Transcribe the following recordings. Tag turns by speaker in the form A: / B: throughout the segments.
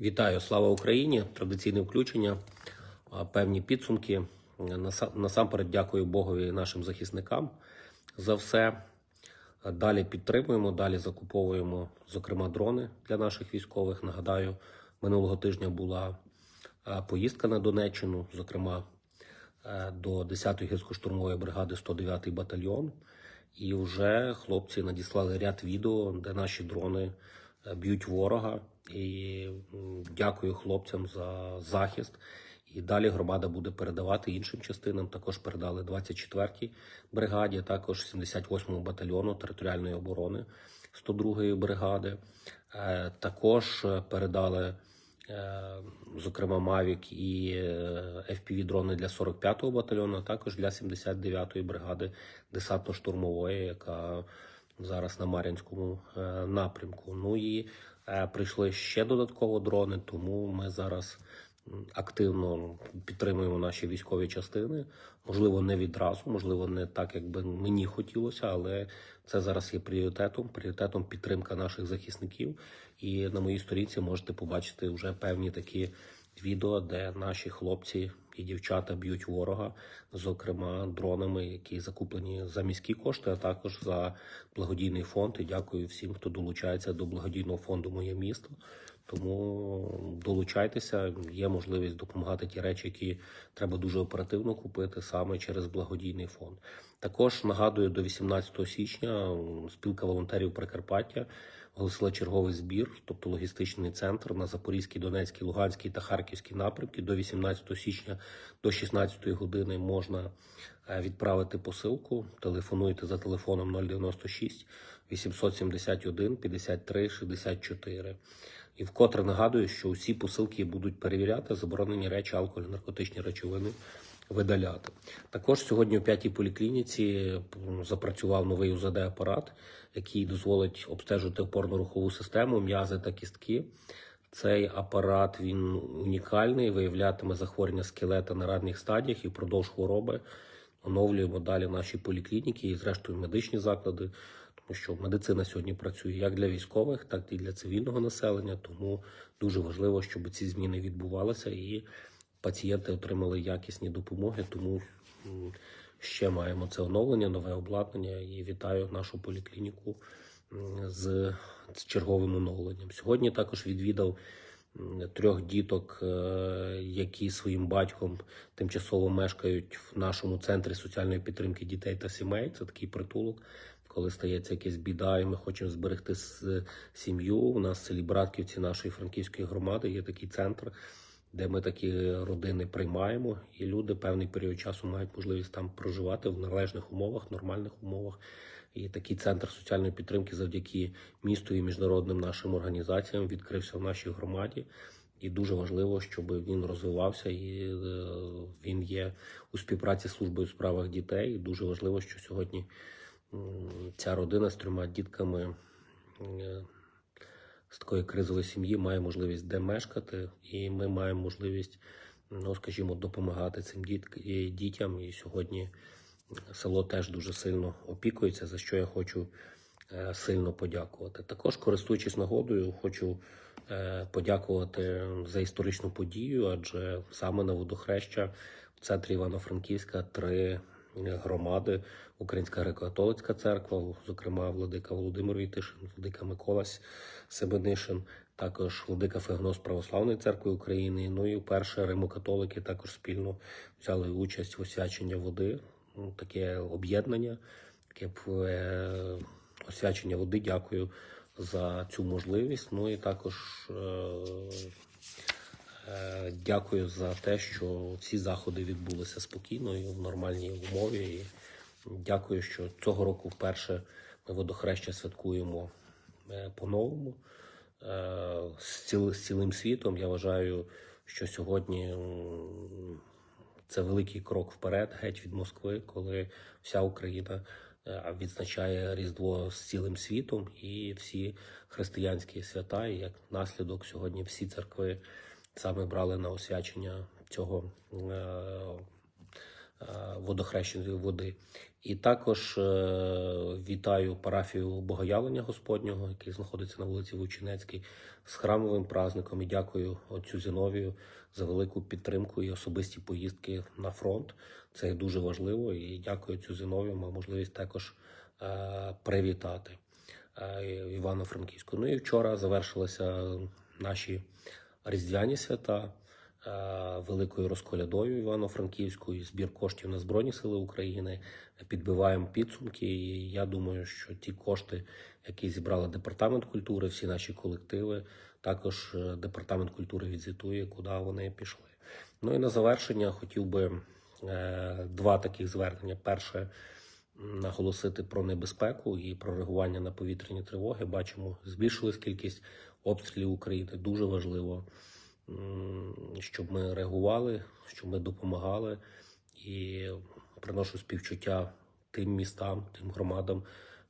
A: Вітаю, слава Україні! Традиційне включення, певні підсумки. Насамперед дякую Богові і нашим захисникам за все. Далі підтримуємо, далі закуповуємо, зокрема, дрони для наших військових. Нагадаю, минулого тижня була поїздка на Донеччину, зокрема е, до 10-ї гірсько-штурмової бригади 109-й батальйон. І вже хлопці надіслали ряд відео, де наші дрони е, б'ють ворога. І дякую хлопцям за захист. І далі громада буде передавати іншим частинам. Також передали 24-й бригаді, також 78-му батальйону територіальної оборони 102-ї бригади. Е, Також е, передали, е, зокрема, Мавік і е, FPV-дрони для 45-го батальйону, а також для 79-ї бригади десантно-штурмової, яка зараз на Мар'їнському е, напрямку. Ну і прийшли ще додатково дрони, тому ми зараз активно підтримуємо наші військові частини. Можливо, не відразу, можливо, не так, як би мені хотілося, але це зараз є пріоритетом. Пріоритетом підтримка наших захисників. І на моїй сторінці можете побачити вже певні такі відео, де наші хлопці і дівчата б'ють ворога, зокрема дронами, які закуплені за міські кошти, а також за благодійний фонд. І дякую всім, хто долучається до благодійного фонду Моє місто. Тому долучайтеся, є можливість допомагати ті речі, які треба дуже оперативно купити саме через благодійний фонд. Також нагадую, до 18 січня спілка волонтерів Прикарпаття оголосила черговий збір, тобто логістичний центр на Запорізькій, Донецькій, Луганській та Харківській напрямки. До 18 січня до 16 години можна е, відправити посилку. Телефонуйте за телефоном 096 871 53 64. І вкотре нагадую, що усі посилки будуть перевіряти заборонені речі, алкоголь, наркотичні речовини видаляти. Також сьогодні у п'ятій поліклініці запрацював новий УЗД-апарат, який дозволить обстежити опорно-рухову систему, м'язи та кістки. Цей апарат він унікальний, виявлятиме захворювання скелета на ранніх стадіях і впродовж хвороби оновлюємо далі наші поліклініки і, зрештою, медичні заклади, тому що медицина сьогодні працює як для військових, так і для цивільного населення. Тому дуже важливо, щоб ці зміни відбувалися і пацієнти отримали якісні допомоги. Тому ще маємо це оновлення, нове обладнання і вітаю нашу поліклініку з, черговим оновленням. Сьогодні також відвідав трьох діток, е, які своїм батьком тимчасово мешкають в нашому центрі соціальної підтримки дітей та сімей. Це такий притулок. Коли стається якась біда, і ми хочемо зберегти сім'ю. У нас в селі Братківці нашої франківської громади є такий центр, де ми такі родини приймаємо, і люди певний період часу мають можливість там проживати в належних умовах, нормальних умовах. І такий центр соціальної підтримки завдяки місту і міжнародним нашим організаціям відкрився в нашій громаді. І дуже важливо, щоб він розвивався і е, він є у співпраці з службою у справах дітей. І дуже важливо, що сьогодні ця родина з трьома дітками е, з такої кризової сім'ї має можливість де мешкати, і ми маємо можливість, ну скажімо, допомагати цим діт- дітям. І сьогодні село теж дуже сильно опікується, за що я хочу е, сильно подякувати. Також, користуючись нагодою, хочу е, подякувати за історичну подію, адже саме на водохреща в центрі Івано-Франківська три громади: Українська греко-католицька церква, зокрема Владика Володимир Вітишин, Владика Микола Себенишин, також Владика Фегнос Православної церкви України. Ну і вперше римокатолики також спільно взяли участь в освяченні води. Ну, Таке об'єднання, таке е, освячення води. Дякую за цю можливість. Ну і також е, дякую за те, що всі заходи відбулися спокійно і в нормальній умові. І дякую, що цього року вперше ми водохреща святкуємо е, по-новому е, з, цілим світом. Я вважаю, що сьогодні це великий крок вперед, геть від Москви, коли вся Україна е, відзначає Різдво з цілим світом і всі християнські свята. І як наслідок сьогодні всі церкви саме брали на освячення цього е, е, водохрещеної води. І також е, вітаю парафію Богоявлення Господнього, який знаходиться на вулиці Вовчинецькій, з храмовим праздником. І дякую отцю Зіновію за велику підтримку і особисті поїздки на фронт. Це дуже важливо. І дякую отцю Зіновію. Мав можливість також привітати Івано-Франківську. Ну і вчора завершилися наші різдвяні свята е, великою розколядою Івано-Франківською, збір коштів на Збройні Сили України. Підбиваємо підсумки. І я думаю, що ті кошти, які зібрали департамент культури, всі наші колективи, також е, департамент культури відзвітує, куди вони пішли. Ну і на завершення хотів би е, два таких звернення. Перше наголосити про небезпеку і про реагування на повітряні тривоги. Бачимо, збільшилась кількість обстрілів України. Дуже важливо, щоб ми реагували, щоб ми допомагали і приношу співчуття тим містам, тим громадам,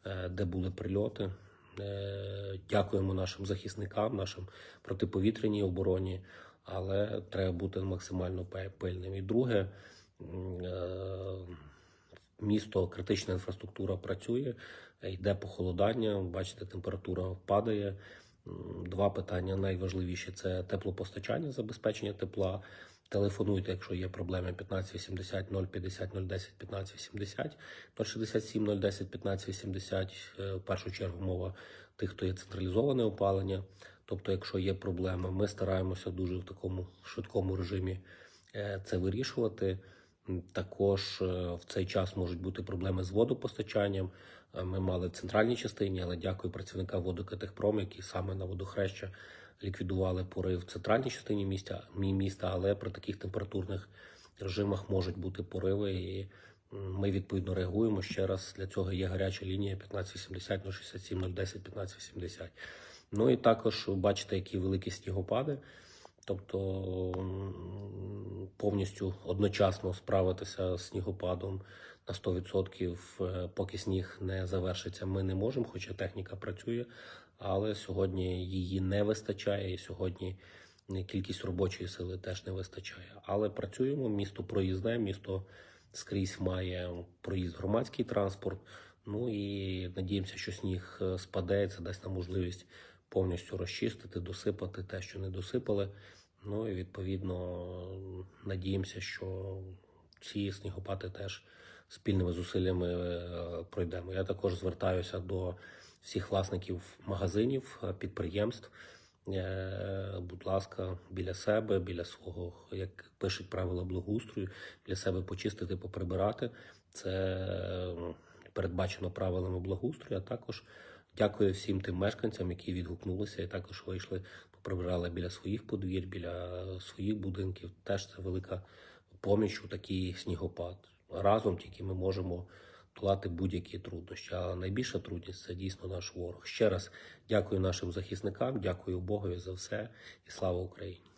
A: е, де були прильоти. Е, Дякуємо нашим захисникам, нашим протиповітряній обороні, але треба бути максимально пильним. І друге, е, місто, критична інфраструктура працює, йде похолодання. Бачите, температура падає. Два питання найважливіші це теплопостачання, забезпечення тепла. Телефонуйте, якщо є проблеми 1580 050 010 1580 067 010 1580. Е, В першу чергу мова тих, хто є централізоване опалення. Тобто, якщо є проблеми, ми стараємося дуже в такому швидкому режимі е, це вирішувати. Також е, в цей час можуть бути проблеми з водопостачанням. Е, Ми мали в центральній частині, але дякую працівникам водокатехпром, які саме на водохреща ліквідували порив в центральній частині міста, мі- міста, але при таких температурних режимах можуть бути пориви. І ми відповідно реагуємо. Ще раз для цього є гаряча лінія 1580 067 010 1580. Ну і також бачите, які великі снігопади. Тобто повністю одночасно справитися з снігопадом на 100%, е, поки сніг не завершиться, ми не можемо, хоча техніка працює, але сьогодні її не вистачає, і сьогодні кількість робочої сили теж не вистачає. Але працюємо, місто проїзне, місто скрізь має проїзд громадський транспорт. Ну і надіємося, що сніг е, спаде, це дасть нам можливість повністю розчистити, досипати те, що не досипали. Ну і відповідно надіємося, що ці снігопади теж спільними зусиллями е, пройдемо. Я також звертаюся до всіх власників магазинів, е, підприємств. Е, Будь ласка, біля себе, біля свого, як пишуть правила благоустрою, біля себе почистити, поприбирати. Це передбачено правилами благоустрою. А також дякую всім тим мешканцям, які відгукнулися і також вийшли, поприбирали біля своїх подвір, біля своїх будинків. Теж це велика поміч у такий снігопад. Разом тільки ми можемо долати будь-які труднощі. А найбільша трудність це дійсно наш ворог. Ще раз дякую нашим захисникам, дякую Богові за все і слава Україні.